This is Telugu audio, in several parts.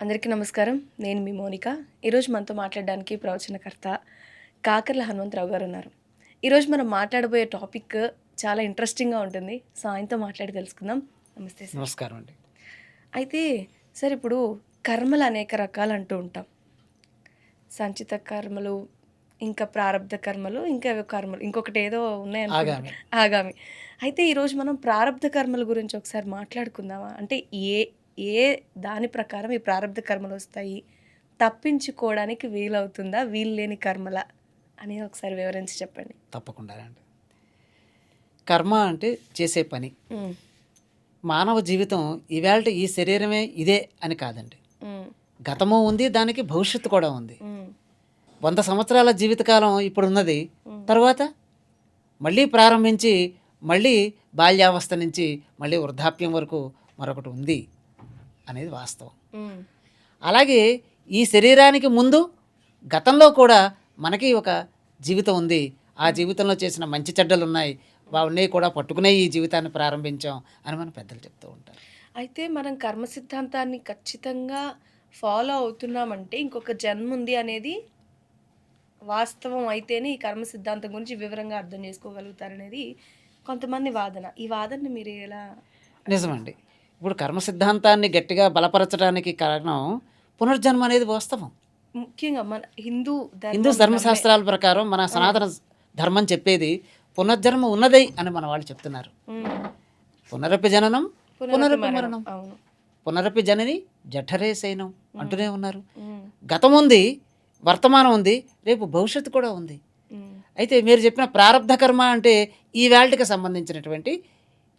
అందరికీ నమస్కారం. నేను మీ మోనిక. ఈరోజు మనతో మాట్లాడడానికి ప్రవచనకర్త కాకర్ల హనుమంతరావు గారు ఉన్నారు. ఈరోజు మనం మాట్లాడబోయే టాపిక్ చాలా ఇంట్రెస్టింగ్గా ఉంటుంది. సో ఆయనతో మాట్లాడి తెలుసుకుందాం. నమస్తే సార్. నమస్కారం అండి. అయితే సార్ ఇప్పుడు కర్మలు అనేక రకాలు అంటూ ఉంటాం. సంచిత కర్మలు ఇంకా ప్రారంధ కర్మలు ఇంకా కర్మలు ఇంకొకటి ఏదో ఉన్నాయి ఆగామి. ఆగామి. అయితే ఈరోజు మనం ప్రారంధ కర్మల గురించి ఒకసారి మాట్లాడుకుందామా? అంటే ఏ ఏ దాని ప్రకారం ఈ ప్రారంధ కర్మలు వస్తాయి? తప్పించుకోవడానికి వీలవుతుందా? వీలు లేని కర్మల? అనేది ఒకసారి వివరించి చెప్పండి. తప్పకుండా అండి కర్మ అంటే చేసే పని. మానవ జీవితం ఇవాళ ఈ శరీరమే ఇదే అని కాదండి. గతము ఉంది దానికి భవిష్యత్తు కూడా ఉంది. వంద సంవత్సరాల జీవితకాలం ఇప్పుడు ఉన్నది. తర్వాత మళ్ళీ ప్రారంభించి మళ్ళీ బాల్యావస్థ నుంచి మళ్ళీ వృద్ధాప్యం వరకు మరొకటి ఉంది. అనేది వాస్తవం. అలాగే ఈ శరీరానికి ముందు గతంలో కూడా మనకి ఒక జీవితం ఉంది. ఆ జీవితంలో చేసిన మంచి చెడ్డలు ఉన్నాయి. అవన్నీ కూడా పట్టుకునే ఈ జీవితాన్ని ప్రారంభించాం అని మన పెద్దలు చెప్తూ ఉంటారు. అయితే మనం కర్మ సిద్ధాంతాన్ని ఖచ్చితంగా ఫాలో అవుతున్నామంటే ఇంకొక జన్మ ఉంది అనేది వాస్తవం అయితేనే ఈ కర్మ సిద్ధాంతం గురించి వివరంగా అర్థం చేసుకోగలుగుతారనేది కొంతమంది వాదన. ఈ వాదనని మీరు ఎలా నిజమండి. ఇప్పుడు కర్మ సిద్ధాంతాన్ని గట్టిగా బలపరచడానికి కారణం పునర్జన్మ అనేది వాస్తవం. ముఖ్యంగా మన హిందూ హిందూ ధర్మశాస్త్రాల ప్రకారం మన సనాతన ధర్మం చెప్పేది పునర్జన్మ ఉన్నదే అని మన వాళ్ళు చెప్తున్నారు. పునరపి జననం పునరపి మరణం. పునరపి జనని జఠరే సైనం అంటూనే ఉన్నారు. గతం ఉంది వర్తమానం ఉంది రేపు భవిష్యత్తు కూడా ఉంది. అయితే మీరు చెప్పిన ప్రారంధ కర్మ అంటే ఈ వేల్ట్కి సంబంధించినటువంటి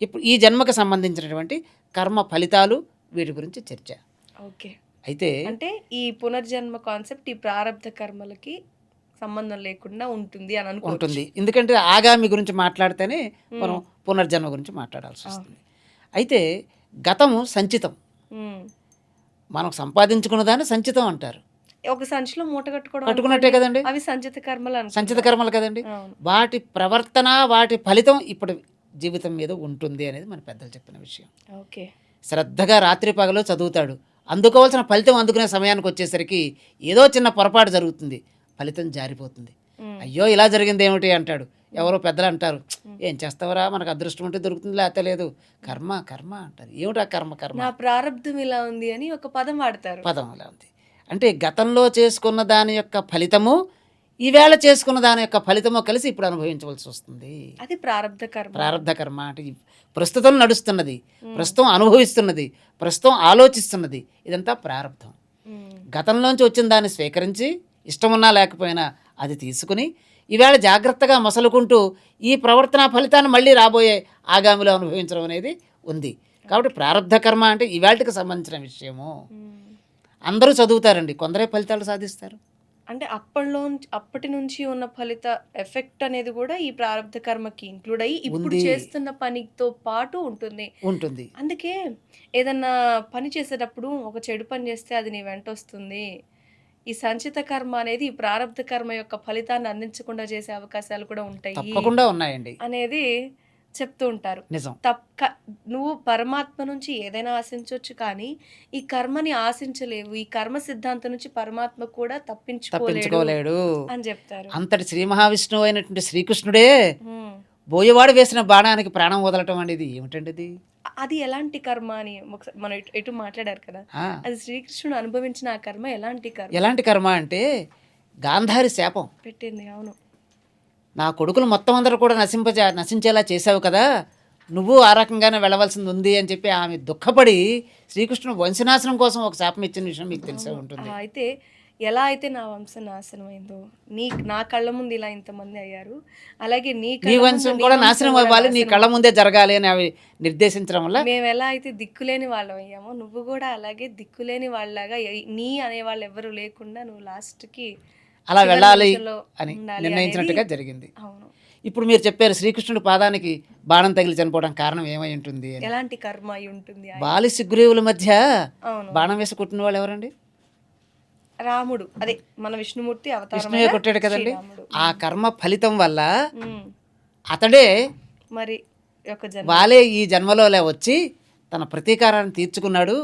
ఇప్పుడు ఈ జన్మకి సంబంధించినటువంటి కర్మ ఫలితాలు వీటి గురించి చర్చ. ఓకే. అయితే అంటే ఈ పునర్జన్మ కాన్సెప్ట్ ఈ ప్రారంధ కర్మలకి సంబంధం లేకుండా ఉంటుంది అని అనుకో ఉంటుంది. ఎందుకంటే ఆగామి గురించి మాట్లాడితేనే మనం పునర్జన్మ గురించి మాట్లాడాల్సి వస్తుంది. అయితే గతము సంచితం. మనం సంపాదించుకున్న దాన్ని సంచితం అంటారు. ఒక సంచిలో మూట కట్టుకోవడం కట్టుకున్నట్టే కదండి? అవి సంచిత కర్మలు సంచిత కర్మలు కదండి? వాటి ప్రవర్తన వాటి ఫలితం ఇప్పుడు జీవితం మీద ఉంటుంది అనేది మన పెద్దలు చెప్పిన విషయం. ఓకే. శ్రద్ధగా రాత్రి పగలు చదువుతాడు. అందుకోవాల్సిన ఫలితం అందుకునే సమయానికి వచ్చేసరికి ఏదో చిన్న పొరపాటు జరుగుతుంది. ఫలితం జారిపోతుంది. అయ్యో ఇలా జరిగింది ఏమిటి అంటాడు. ఎవరో పెద్దలు అంటారు ఏం చేస్తావరా? మనకు అదృష్టం ఉంటే దొరుకుతుంది లేకపోతే లేదు. కర్మ కర్మ అంటారు. ఏమిటా కర్మ కర్మ? నా ప్రారంధం ఇలా ఉంది అని ఒక పదం వాడతారు. పదం అలా ఉంది. అంటే గతంలో చేసుకున్న దాని యొక్క ఫలితము ఈవేళ చేసుకున్న దాని యొక్క ఫలితము కలిసి ఇప్పుడు అనుభవించవలసి వస్తుంది. అది ప్రారంధ కర్మ. ప్రారంధ కర్మ అంటే ప్రస్తుతం నడుస్తున్నది ప్రస్తుతం అనుభవిస్తున్నది ప్రస్తుతం ఆలోచిస్తున్నది ఇదంతా ప్రారంధం. గతంలోంచి వచ్చిన దాన్ని స్వీకరించి ఇష్టమున్నా లేకపోయినా అది తీసుకుని ఈవేళ జాగ్రత్తగా మసలుకుంటూ ఈ ప్రవర్తన ఫలితాన్ని మళ్ళీ రాబోయే ఆగామిలో అనుభవించడం అనేది ఉంది. కాబట్టి ప్రారంధ కర్మ అంటే ఇవాళకి సంబంధించిన విషయము. అందరూ చదువుతారండి. కొందరే ఫలితాలు సాధిస్తారు. అంటే అప్పట్లో అప్పటి నుంచి ఉన్న ఫలిత ఎఫెక్ట్ అనేది కూడా ఈ ప్రారంధ కర్మకి ఇంక్లూడ్ అయ్యి ఇప్పుడు ఉంది. చేస్తున్న పనితో పాటు ఉంటుంది. ఉంటుంది. అందుకే ఏదన్నా పని చేసేటప్పుడు ఒక చెడు పని చేస్తే అది నీ వెంట వస్తుంది. ఈ సంచిత కర్మ అనేది ఈ ప్రారంధ కర్మ యొక్క ఫలితాన్ని అందించకుండా చేసే అవకాశాలు కూడా ఉంటాయి. తప్పకుండా ఉన్నాయండి. అనేది చెప్తూ ఉంటారు. నిజం. తప్ప నువ్వు పరమాత్మ నుంచి ఏదైనా ఆశించవచ్చు కానీ ఈ కర్మని ఆశించలేవు. ఈ కర్మ సిద్ధాంతం నుంచి పరమాత్మ కూడా తప్పించుకోలేడు అని చెప్తారు. అంతటి శ్రీ మహావిష్ణువు అయినటువంటి శ్రీకృష్ణుడే. బోయవాడు వేసిన బాణానికి ప్రాణం వదలటం అనేది ఏమిటండి అది అది ఎలాంటి కర్మ అని మనం ఎటు- మాట్లాడారు కదా. అది శ్రీకృష్ణుడు అనుభవించిన ఆ కర్మ ఎలాంటి కర్మ? ఎలాంటి కర్మ అంటే గాంధారి శాపం. పెట్టింది అవును. నా కొడుకులు మొత్తం అందరూ కూడా నశింప నశించేలా చేసావు కదా. నువ్వు ఆ రకంగానే వెళ్ళవలసింది ఉంది అని చెప్పి ఆమె దుఃఖపడి శ్రీకృష్ణుడు వంశనాశనం కోసం ఒక శాపం ఇచ్చిన విషయం మీకు తెలిసే ఉంటుంది. అయితే ఎలా అయితే నా వంశం నాశనం అయిందో నీ నా కళ్ళ ముందు ఇలా ఇంతమంది అయ్యారు. అలాగే నీ నీ వంశం కూడా నాశనం అవ్వాలి నీ కళ్ళ ముందే జరగాలి అని అవి నిర్దేశించడం వల్ల? మేము ఎలా అయితే దిక్కులేని వాళ్ళం అయ్యామో నువ్వు కూడా అలాగే దిక్కులేని వాళ్ళలాగా నీ అనే వాళ్ళు ఎవరు లేకుండా నువ్వు లాస్ట్కి అలా వెళ్ళాలి అని నిర్ణయించినట్టుగా జరిగింది. ఇప్పుడు మీరు చెప్పారు శ్రీకృష్ణుడి పాదానికి బాణం తగిలి చనిపోవడం కారణం ఏమై ఉంటుంది ఎలాంటి కర్మ అయి ఉంటుంది? బాలి సిగ్గురేవుల మధ్య బాణం వేసి కుట్టిన వాళ్ళు ఎవరండి? రాముడు. అదే మన విష్ణుమూర్తి అవతారం విష్ణువే కొట్టాడు కదండి. ఆ కర్మ ఫలితం వల్ల. అతడే మరి వాలే ఈ జన్మలో వచ్చి తన ప్రతీకారాన్ని తీర్చుకున్నాడు.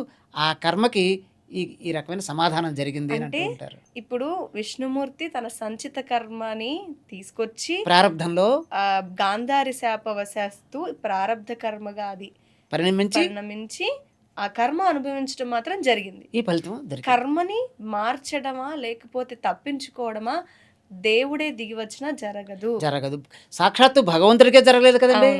ఆ కర్మకి ఈ ఈ రకమైన సమాధానం జరిగింది అంటూ ఇప్పుడు విష్ణుమూర్తి తన సంచిత కర్మని తీసుకొచ్చి ప్రారంధంలో గాంధారి శాపవశాస్తు ప్రారబ్ధ కర్మగా అది పరిణమించి పరిణమించి ఆ కర్మ అనుభవించడం మాత్రం జరిగింది. ఈ ఫలితం కర్మని మార్చడమా లేకపోతే తప్పించుకోవడమా దేవుడే దిగి వచ్చినా జరగదు. జరగదు. సాక్షాత్తు భగవంతుడికే జరగలేదు కదండి?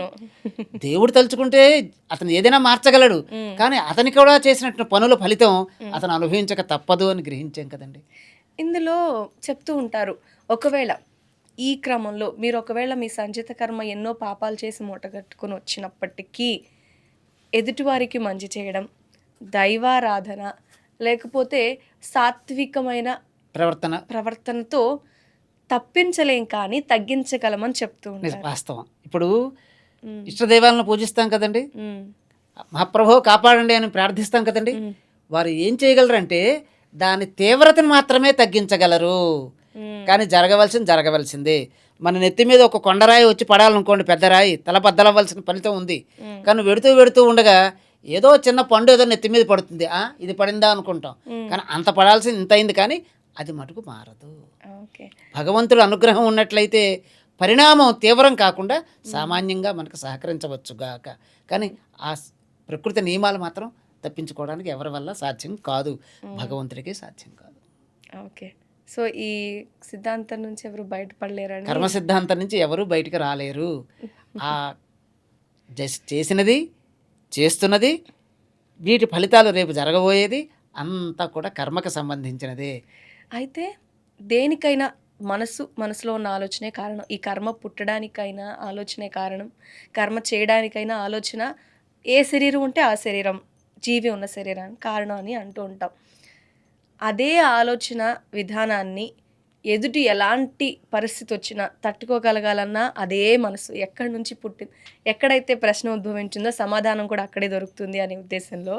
దేవుడు తలుచుకుంటే అతను ఏదైనా మార్చగలడు. కానీ అతని కూడా చేసినట్టు పనుల ఫలితం అతను అనుభవించక తప్పదు అని గ్రహించాం కదండి. ఇందులో చెప్తూ ఉంటారు ఒకవేళ ఈ క్రమంలో మీరు ఒకవేళ మీ సంచిత కర్మ ఎన్నో పాపాలు చేసి మూటగట్టుకొని వచ్చినప్పటికీ ఎదుటివారికి మంచి చేయడం దైవారాధన లేకపోతే సాత్వికమైన ప్రవర్తన. ప్రవర్తనతో తప్పించలేం కానీ తగ్గించగలమని చెప్తూ ఉంటారు. వాస్తవం. ఇప్పుడు ఇష్టదైవాలను పూజిస్తాం కదండి? మహాప్రభు కాపాడండి అని ప్రార్థిస్తాం కదండి? వారు ఏం చేయగలరంటే దాని తీవ్రతను మాత్రమే తగ్గించగలరు. కానీ జరగవలసింది జరగవలసిందే. మన నెత్తి మీద ఒక కొండరాయి వచ్చి పడాలనుకోండి పెద్ద రాయి తల బద్దలవ్వాల్సిన ఫలితం ఉంది. కానీ వెడుతూ వెడుతూ ఉండగా ఏదో చిన్న పండు ఏదో నెత్తి మీద పడుతుంది. ఆ ఇది పడిందా అనుకుంటాం. కానీ అంత పడాల్సింది ఇంత అయింది కానీ అది మటుకు మారదు. ఓకే. భగవంతుడు అనుగ్రహం ఉన్నట్లయితే పరిణామం తీవ్రం కాకుండా సామాన్యంగా మనకు సహకరించవచ్చు గాక. కానీ ఆ ప్రకృతి నియమాలు మాత్రం తప్పించుకోవడానికి ఎవరి వల్ల సాధ్యం కాదు. భగవంతుడికి సాధ్యం కాదు. ఓకే. సో ఈ సిద్ధాంతం నుంచి ఎవరు బయటపడలేరని కర్మ సిద్ధాంతం నుంచి ఎవరు బయటికి రాలేరు. ఆ జస్ట్ చేసినది చేస్తున్నది వీటి ఫలితాలు రేపు జరగబోయేది అంతా కూడా కర్మకు సంబంధించినదే. అయితే దేనికైనా మనసు మనసులో ఉన్న ఆలోచనే కారణం. ఈ కర్మ పుట్టడానికైనా ఆలోచనే కారణం. కర్మ చేయడానికైనా ఆలోచన ఏ శరీరం ఉంటే ఆ శరీరం జీవి ఉన్న శరీరానికి కారణం అని అంటూ ఉంటాం. అదే ఆలోచన విధానాన్ని ఎదుటి ఎలాంటి పరిస్థితి వచ్చినా తట్టుకోగలగాలన్నా అదే మనసు. ఎక్కడి నుంచి పుట్టింది ఎక్కడైతే ప్రశ్న ఉద్భవించిందో సమాధానం కూడా అక్కడే దొరుకుతుంది అనే ఉద్దేశంలో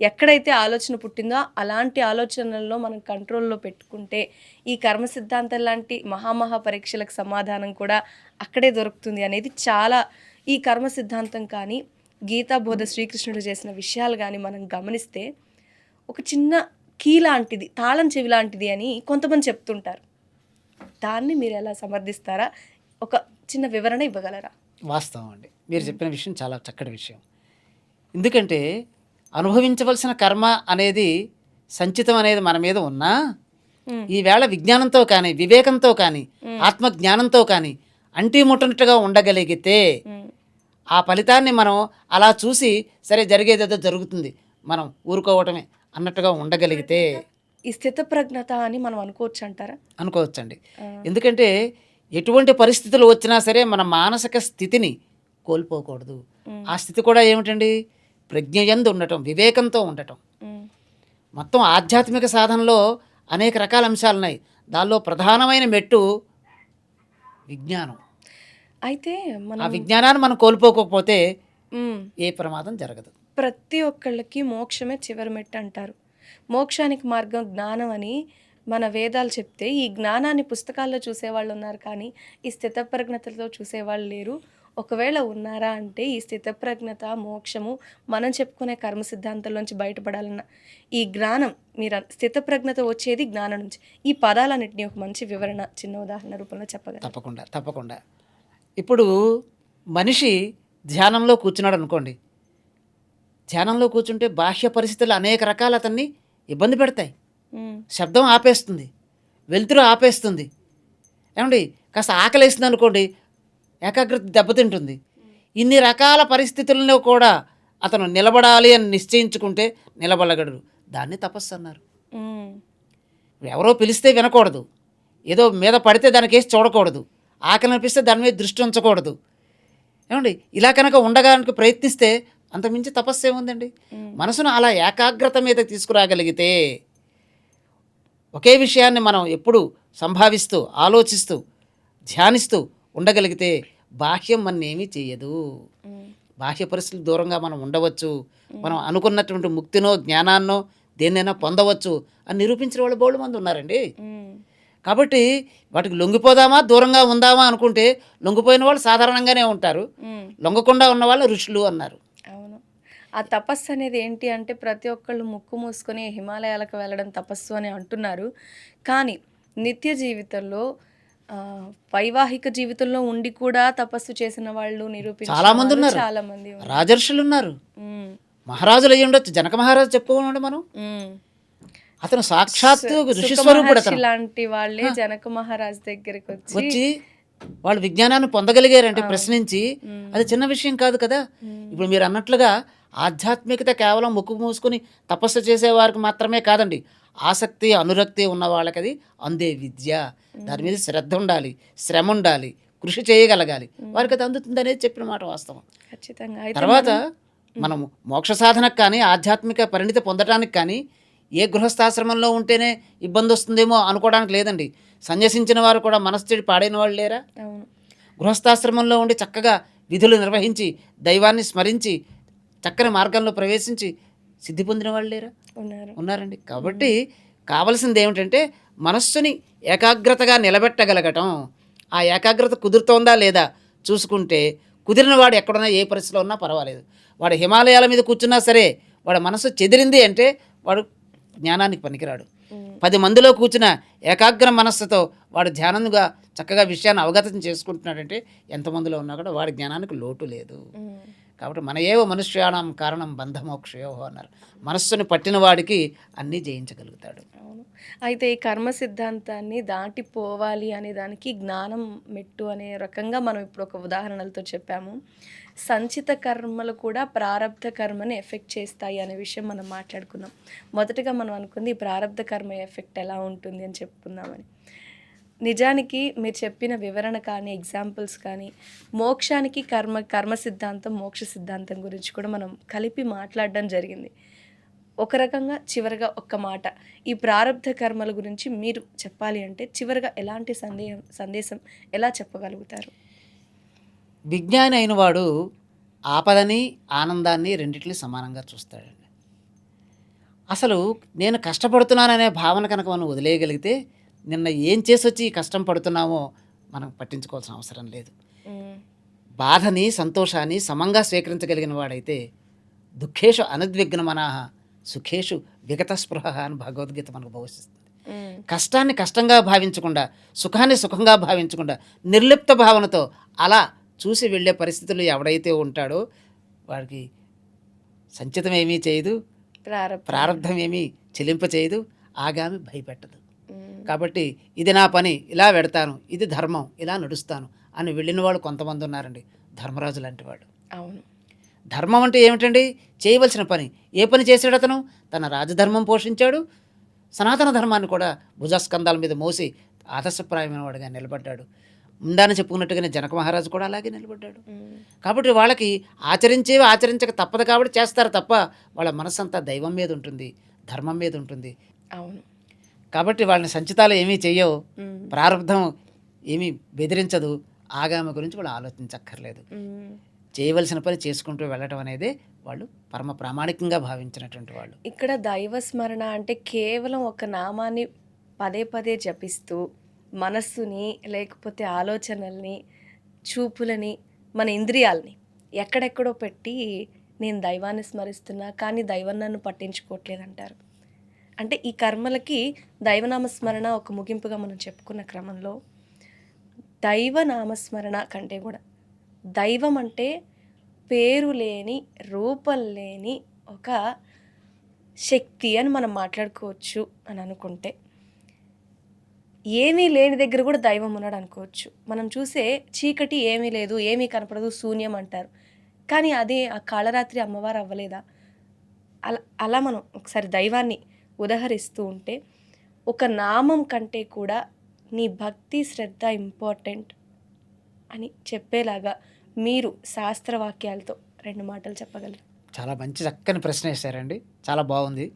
ఎక్కడైతే ఆలోచన పుట్టిందో అలాంటి ఆలోచనల్లో మనం కంట్రోల్లో పెట్టుకుంటే ఈ కర్మ సిద్ధాంతం లాంటి మహామహా పరీక్షలకు సమాధానం కూడా అక్కడే దొరుకుతుంది అనేది చాలా ఈ కర్మ సిద్ధాంతం కానీ గీతా బోధ శ్రీకృష్ణుడు చేసిన విషయాలు కానీ మనం గమనిస్తే ఒక చిన్న కీ లాంటిది తాళం చెవి లాంటిది అని కొంతమంది చెప్తుంటారు. దాన్ని మీరు ఎలా సమర్థిస్తారా? ఒక చిన్న వివరణ ఇవ్వగలరా? వాస్తవం అండి. మీరు చెప్పిన విషయం చాలా చక్కటి విషయం. ఎందుకంటే అనుభవించవలసిన కర్మ అనేది సంచితం అనేది మన మీద ఉన్నా. ఈవేళ విజ్ఞానంతో కానీ వివేకంతో కానీ ఆత్మజ్ఞానంతో కానీ అంటి ముట్టనట్టుగా ఉండగలిగితే. ఆ ఫలితాన్ని మనం అలా చూసి సరే జరిగేదేదో జరుగుతుంది మనం ఊరుకోవటమే అన్నట్టుగా ఉండగలిగితే ఈ స్థితప్రజ్ఞత అని మనం అనుకోవచ్చు అంటారా అనుకోవచ్చండి. ఎందుకంటే ఎటువంటి పరిస్థితులు వచ్చినా సరే మన మానసిక స్థితిని కోల్పోకూడదు. ఆ స్థితి కూడా ఏమిటండి ప్రజ్ఞయందు ఉండటం వివేకంతో ఉండటం. మొత్తం ఆధ్యాత్మిక సాధనలో అనేక రకాల అంశాలు ఉన్నాయి దానిలో ప్రధానమైన మెట్టు విజ్ఞానం. అయితే ఆ మనం విజ్ఞానాన్ని మనం కోల్పోకపోతే. ఏ ప్రమాదం జరగదు. ప్రతి ఒక్కళ్ళకి మోక్షమే చివరి మెట్టు అంటారు. మోక్షానికి మార్గం జ్ఞానం అని మన వేదాలు చెప్తే ఈ జ్ఞానాన్ని పుస్తకాల్లో చూసేవాళ్ళు ఉన్నారు కానీ ఈ స్థితప్రజ్ఞతతో చూసేవాళ్ళు లేరు. ఒకవేళ ఉన్నారా అంటే ఈ స్థితప్రజ్ఞత మోక్షము మనం చెప్పుకునే కర్మ సిద్ధాంతంలోంచి బయటపడాలన్న. ఈ జ్ఞానం మీరు స్థితప్రజ్ఞత వచ్చేది జ్ఞానం నుంచి. ఈ పదాలన్నింటినీ ఒక మంచి వివరణ చిన్న ఉదాహరణ రూపంలో చెప్పగలరు తప్పకుండా తప్పకుండా. ఇప్పుడు మనిషి ధ్యానంలో కూర్చున్నాడు అనుకోండి. ధ్యానంలో కూర్చుంటే బాహ్య పరిస్థితులు అనేక రకాల అతన్ని ఇబ్బంది పెడతాయి. శబ్దం ఆపేస్తుంది. వెలుతురు ఆపేస్తుంది. ఏమండి? కాస్త ఆకలేస్తుంది అనుకోండి ఏకాగ్రత దెబ్బతింటుంది. ఇన్ని రకాల పరిస్థితుల్లో కూడా అతను నిలబడాలి అని నిశ్చయించుకుంటే నిలబడగలడు. దాన్ని తపస్సు అన్నారు. ఎవరో పిలిస్తే వినకూడదు. ఏదో మీద పడితే దానికి వేసి చూడకూడదు. ఆకలి అనిపిస్తే దాని మీద దృష్టి ఉంచకూడదు. ఏమండి? ఇలా కనుక ఉండడానికి ప్రయత్నిస్తే అంతమించి తపస్సు ఏముందండి? మనసును అలా ఏకాగ్రత మీద తీసుకురాగలిగితే ఒకే విషయాన్ని మనం ఎప్పుడు సంభావిస్తూ ఆలోచిస్తూ ధ్యానిస్తూ ఉండగలిగితే బాహ్యం మన్నేమీ చేయదు బాహ్య పరిస్థితులు దూరంగా మనం ఉండవచ్చు. మనం అనుకున్నటువంటి ముక్తినో జ్ఞానాన్నో దేన్నైనా పొందవచ్చు అని నిరూపించిన వాళ్ళు బోళ్ళు మంది ఉన్నారండి. కాబట్టి వాటికి లొంగిపోదామా దూరంగా ఉందామా అనుకుంటే లొంగిపోయిన వాళ్ళు సాధారణంగానే ఉంటారు. లొంగకుండా ఉన్న వాళ్ళు ఋషులు అన్నారు. అవును. ఆ తపస్సు అనేది ఏంటి అంటే ప్రతి ఒక్కళ్ళు ముక్కు మూసుకొని హిమాలయాలకు వెళ్ళడం తపస్సు అని అంటున్నారు. కానీ నిత్య జీవితంలో వైవాహిక జీవితంలో ఉండి కూడా తపస్సు చేసిన వాళ్ళు నిరూపించిన చాలా మంది ఉన్నారు. చాలా మంది. రాజర్షులు ఉన్నారు. మహారాజులు అయ్యి ఉండొచ్చు. జనక మహారాజు చెప్పుకోండి మనం. అతను సాక్షాత్తు ఋషి స్వరూపుడు అతను. లాంటి వాళ్ళే జనక మహారాజ్ దగ్గరికి వచ్చి వచ్చి వాళ్ళు విజ్ఞానాన్ని పొందగలిగారంటే ప్రశ్నించి అది చిన్న విషయం కాదు కదా. ఇప్పుడు మీరు అన్నట్లుగా ఆధ్యాత్మికత కేవలం ముక్కు మూసుకుని తపస్సు చేసే వారికి మాత్రమే కాదండి. ఆసక్తి అనురక్తి ఉన్న వాళ్ళకి అది అందే విద్య. దాని మీద శ్రద్ధ ఉండాలి శ్రమ ఉండాలి కృషి చేయగలగాలి. వారికి అది అందుతుంది అనేది చెప్పిన మాట వాస్తవం. ఖచ్చితంగా. తర్వాత మనం మోక్ష సాధనకు కానీ ఆధ్యాత్మిక పరిణితి పొందడానికి కానీ ఏ గృహస్థాశ్రమంలో ఉంటేనే ఇబ్బంది వస్తుందేమో అనుకోవడానికి లేదండి. సన్యసించిన వారు కూడా మనసు చెడి పాడైన వాళ్ళు లేరా? గృహస్థాశ్రమంలో ఉండి చక్కగా విధులు నిర్వహించి దైవాన్ని స్మరించి చక్కని మార్గంలో ప్రవేశించి సిద్ధి పొందిన వాళ్ళు లేరా? ఉన్నారండి. కాబట్టి కావలసింది ఏమిటంటే మనస్సుని ఏకాగ్రతగా నిలబెట్టగలగటం. ఆ ఏకాగ్రత కుదురుతోందా లేదా చూసుకుంటే కుదిరిన వాడు ఎక్కడున్నా ఏ పరిస్థితిలో ఉన్నా పర్వాలేదు. వాడు హిమాలయాల మీద కూర్చున్నా సరే వాడు మనసు చెదిరింది అంటే వాడు జ్ఞానానికి పనికిరాడు. పది మందిలో కూర్చున్న ఏకాగ్ర మనస్సుతో వాడు ధ్యానంగా చక్కగా విషయాన్ని అవగతం చేసుకుంటున్నాడంటే ఎంతమందిలో ఉన్నా కూడా వాడి జ్ఞానానికి లోటు లేదు. కాబట్టి మన ఏవో మనుష్యానం కారణం బంధమోక్షయో అన్నారు. మనస్సును పట్టిన వాడికి అన్నీ జయించగలుగుతాడు. అవును. అయితే ఈ కర్మ సిద్ధాంతాన్ని దాటిపోవాలి అనే దానికి జ్ఞానం మెట్టు అనే రకంగా మనం ఇప్పుడు ఒక ఉదాహరణలతో చెప్పాము. సంచిత కర్మలు కూడా ప్రారంధ కర్మని ఎఫెక్ట్ చేస్తాయి అనే విషయం మనం మాట్లాడుకున్నాం. మొదటగా మనం అనుకుంది ఈ ప్రారంధ కర్మ ఎఫెక్ట్ ఎలా ఉంటుంది అని చెప్పుకుందామని. నిజానికి మీరు చెప్పిన వివరణ కానీ ఎగ్జాంపుల్స్ కానీ మోక్షానికి కర్మ కర్మ సిద్ధాంతం మోక్ష సిద్ధాంతం గురించి కూడా మనం కలిపి మాట్లాడడం జరిగింది. ఒక రకంగా చివరిగా ఒక్క మాట. ఈ ప్రారంధ కర్మల గురించి మీరు చెప్పాలి అంటే చివరిగా ఎలాంటి సందేహం సందేశం ఎలా చెప్పగలుగుతారు? విజ్ఞాని అయిన వాడు ఆపదని ఆనందాన్ని రెండిటిని సమానంగా చూస్తాడండి. అసలు నేను కష్టపడుతున్నాననే భావన కనుక మనం వదిలేయగలిగితే నిన్న ఏం చేసి వచ్చి కష్టం పడుతున్నామో మనం పట్టించుకోవాల్సిన అవసరం లేదు. బాధని సంతోషాన్ని సమంగా స్వీకరించగలిగిన వాడైతే దుఃఖేషు అనద్విగ్నమనాహ సుఖేషు విగత స్పృహ అని భగవద్గీత మనకు ఉమ్, కష్టాన్ని కష్టంగా భావించకుండా సుఖాన్ని సుఖంగా భావించకుండా నిర్లిప్త భావనతో అలా చూసి వెళ్ళే పరిస్థితులు ఎవడైతే ఉంటాడో వాడికి సంచితం ఏమీ చేయదు ప్రారంభ. ఏమీ చెలింప చేయదు ఆగామి భయపెట్టదు. కాబట్టి ఇది నా పని ఇలా పెడతాను ఇది ధర్మం ఇలా నడుస్తాను అని వెళ్ళిన వాళ్ళు కొంతమంది ఉన్నారండి ధర్మరాజు లాంటి వాడు. అవును. ధర్మం అంటే ఏమిటండి? చేయవలసిన పని. ఏ పని చేశాడు అతను? తన రాజధర్మం పోషించాడు. సనాతన ధర్మాన్ని కూడా భుజస్కంధాల మీద మోసి ఆదర్శప్రాయమైన వాడిగా నిలబడ్డాడు. ముందాన చెప్పుకున్నట్టుగానే జనక మహారాజు కూడా అలాగే నిలబడ్డాడు. కాబట్టి వాళ్ళకి ఆచరించేవి ఆచరించక తప్పదు కాబట్టి చేస్తారు తప్ప వాళ్ళ మనసంతా దైవం మీద ఉంటుంది ధర్మం మీద ఉంటుంది. అవును. కాబట్టి వాళ్ళని సంచితాలు ఏమీ చెయ్యవు. ఉమ్, ప్రారంధం ఏమీ బెదిరించదు. ఆగామి గురించి వాళ్ళు ఆలోచించక్కర్లేదు. చేయవలసిన పని చేసుకుంటూ వెళ్ళటం అనేది వాళ్ళు పరమ ప్రామాణికంగా భావించినటువంటి వాళ్ళు. ఇక్కడ దైవ స్మరణ అంటే కేవలం ఒక నామాన్ని పదే పదే జపిస్తూ మనస్సుని లేకపోతే ఆలోచనల్ని చూపులని మన ఇంద్రియాలని ఎక్కడెక్కడో పెట్టి నేను దైవాన్ని స్మరిస్తున్నా కానీ దైవం నన్ను పట్టించుకోవట్లేదు అంటారు అంటే ఈ కర్మలకి దైవనామస్మరణ ఒక ముగింపుగా మనం చెప్పుకున్న క్రమంలో దైవ నామస్మరణ కంటే కూడా దైవం అంటే పేరు లేని రూపం లేని ఒక శక్తి అని మనం మాట్లాడుకోవచ్చు అని అనుకుంటే ఏమీ లేని దగ్గర కూడా దైవం ఉన్నాడు అనుకోవచ్చు. మనం చూసే చీకటి ఏమీ లేదు ఏమీ కనపడదు శూన్యం అంటారు. కానీ అదే ఆ కాళరాత్రి అమ్మవారు అవ్వలేదా? అలా అలా మనం ఒకసారి దైవాన్ని ఉదహరిస్తూ ఉంటే ఒక నామం కంటే కూడా నీ భక్తి శ్రద్ధ ఇంపార్టెంట్ అని చెప్పేలాగా మీరు శాస్త్రవాక్యాలతో రెండు మాటలు చెప్పగలరు. చాలా మంచి చక్కని ప్రశ్న వేశారండి. చాలా బాగుంది.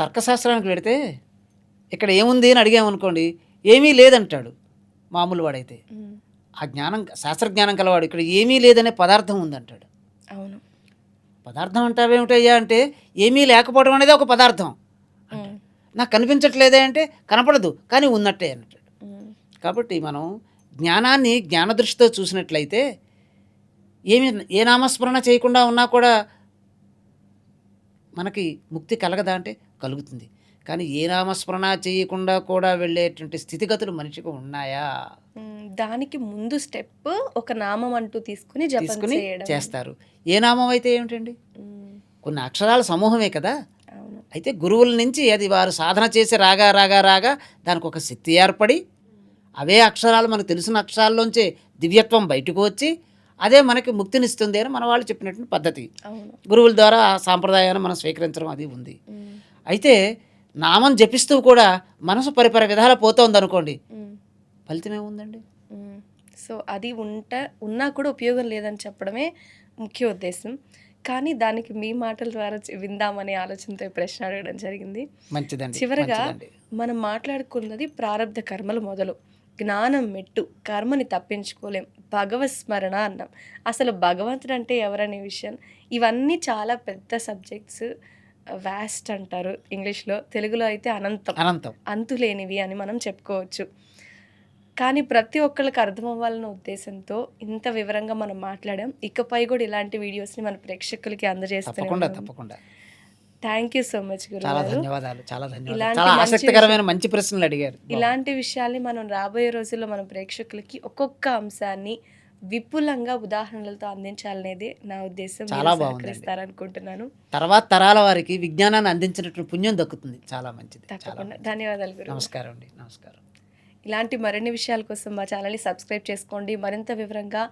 తర్కశాస్త్రానికి పెడితే ఇక్కడ ఏముంది అని అడిగామనుకోండి ఏమీ లేదంటాడు మామూలు వాడైతే. ఆ జ్ఞానం శాస్త్రజ్ఞానం కలవాడు ఇక్కడ ఏమీ లేదనే పదార్థం ఉందంటాడు. పదార్థం అంటావేమిటయ్యా అంటే ఏమీ లేకపోవడం అనేది ఒక పదార్థం నాకు కనిపించట్లేదే అంటే కనపడదు కానీ ఉన్నట్టే ఉమ్, కాబట్టి మనం జ్ఞానాన్ని జ్ఞానదృష్టితో చూసినట్లయితే ఏమి ఏ నామస్మరణ చేయకుండా ఉన్నా కూడా మనకి ముక్తి కలగదా అంటే కలుగుతుంది. కానీ ఏ నామస్మరణ చేయకుండా కూడా వెళ్ళేటువంటి స్థితిగతులు మనిషికి ఉన్నాయా? దానికి ముందు స్టెప్ ఒక నామం అంటూ తీసుకుని తీసుకుని చేస్తారు. ఏ నామం అయితే ఏమిటండి కొన్ని అక్షరాల సమూహమే కదా? అయితే గురువుల నుంచి అది వారు సాధన చేసి రాగా రాగా రాగా దానికి ఒక శక్తి ఏర్పడి అవే అక్షరాలు మనకు తెలిసిన అక్షరాల్లోంచే దివ్యత్వం బయటకు వచ్చి అదే మనకి ముక్తినిస్తుంది అని మన వాళ్ళు చెప్పినటువంటి పద్ధతి. గురువుల ద్వారా ఆ సాంప్రదాయాన్ని మనం స్వీకరించడం అది ఉంది. అయితే నామం జపిస్తూ కూడా మనసు పరిపర విధాల పోతోంది అనుకోండి ఫలితం ఏముందండి. సో అది ఉంట ఉన్నా కూడా ఉపయోగం లేదని చెప్పడమే ముఖ్య ఉద్దేశం. కానీ దానికి మీ మాటల ద్వారా విందామనే ఆలోచనతో ప్రశ్న అడగడం జరిగింది. మంచిదండి చివరగా. మనం మాట్లాడుకున్నది ప్రారంధ కర్మలు మొదలు. జ్ఞానం మెట్టు కర్మని తప్పించుకోలేం. భగవత్ స్మరణ అన్నాం. అసలు భగవంతుడు అంటే ఎవరనే విషయం. ఇవన్నీ చాలా పెద్ద సబ్జెక్ట్స్. వ్యాస్ట్ అంటారు ఇంగ్లీష్లో. తెలుగులో అయితే అనంతం. అనంతం. అంతులేనివి అని మనం చెప్పుకోవచ్చు. కానీ ప్రతి ఒక్కళ్ళకి అర్థం అవ్వాలన్న ఉద్దేశంతో ఇంత వివరంగా మనం మాట్లాడాం. ఇకపై కూడా ఇలాంటి వీడియోస్ని మన ప్రేక్షకులకి అందజేస్తూనే తప్పకుండా థ్యాంక్ యూ సో మచ్ గురు చాలా. ధన్యవాదాలు చాలా ధన్యవాదాలు. ఇలాంటి చాలా ఆసక్తికరమైన మంచి ప్రశ్నలు అడిగారు. ఇలాంటి విషయాల్ని మనం రాబోయే రోజుల్లో మన ప్రేక్షకులకి ఒక్కొక్క అంశాన్ని విపులంగా ఉదాహరణలతో అందించాలనేది నా ఉద్దేశం. చాలా. సహకరిస్తారనుకుంటున్నాను. తర్వాత తరాల వారికి విజ్ఞానాన్ని అందించినటువంటి పుణ్యం దక్కుతుంది. చాలా మంచిది. తప్పకుండా. ధన్యవాదాలు గురు నమస్కారం అండి. నమస్కారం. ఇలాంటి మరిన్ని విషయాల కోసం మా ఛానల్ని సబ్స్క్రైబ్ చేసుకోండి. మరింత వివరంగా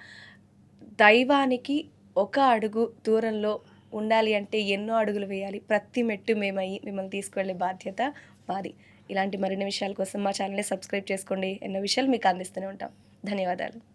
దైవానికి ఒక అడుగు దూరంలో ఉండాలి అంటే ఎన్నో అడుగులు వేయాలి. ప్రతి మెట్టు మేమయ్యి మిమ్మల్ని తీసుకువెళ్ళే బాధ్యత మాది. ఇలాంటి మరిన్ని విషయాల కోసం మా ఛానల్ని సబ్స్క్రైబ్ చేసుకోండి. ఎన్నో విషయాలు మీకు అందిస్తూనే ఉంటాం. ధన్యవాదాలు.